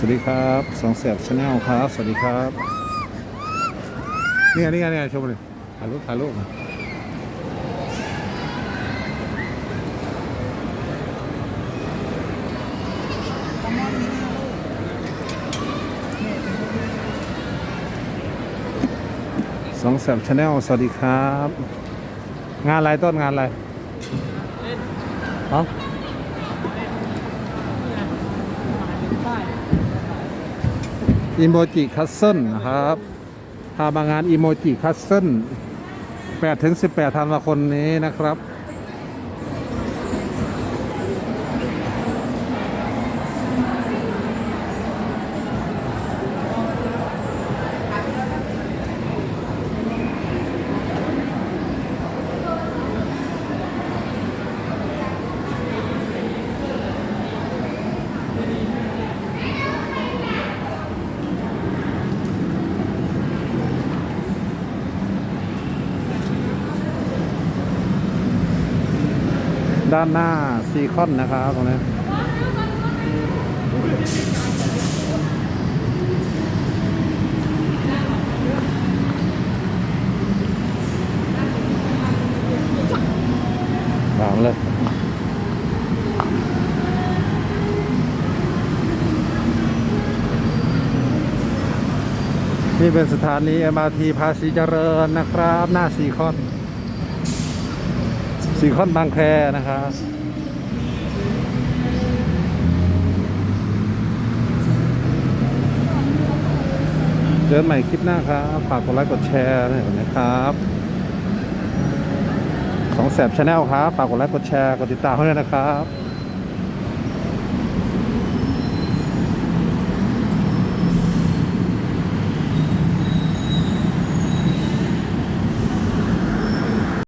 สวัสดีครับสองแสบชาแนลครับ สวัสดีครับนี่ไงนี่ไงนี่ไงชมเลยถ่ายรูปถ่ายรูปสองแสบชาแนลสวัสดีครับ งานอะไรต้นงานอะไรเอ้า อิโมจิคัสเซิลนะครับพามางานอิโมจิคัสเซิล8ถึง18ธันวาคมนี้นะครับ ด้านหน้าซีคอนนะครับตรงนี้ตามเลยนี่เป็นสถานี MRT ภาษีเจริญนะครับ หน้าซีคอน สีคอนบางแคนะครับเจอกันใหม่คลิปหน้าครับ ฝากกดไลค์กดแชร์ด้วยนะครับสองแสบชาแนลครับ ฝากกดไลค์กดแชร์ กดติดตามให้ด้วยนะครับ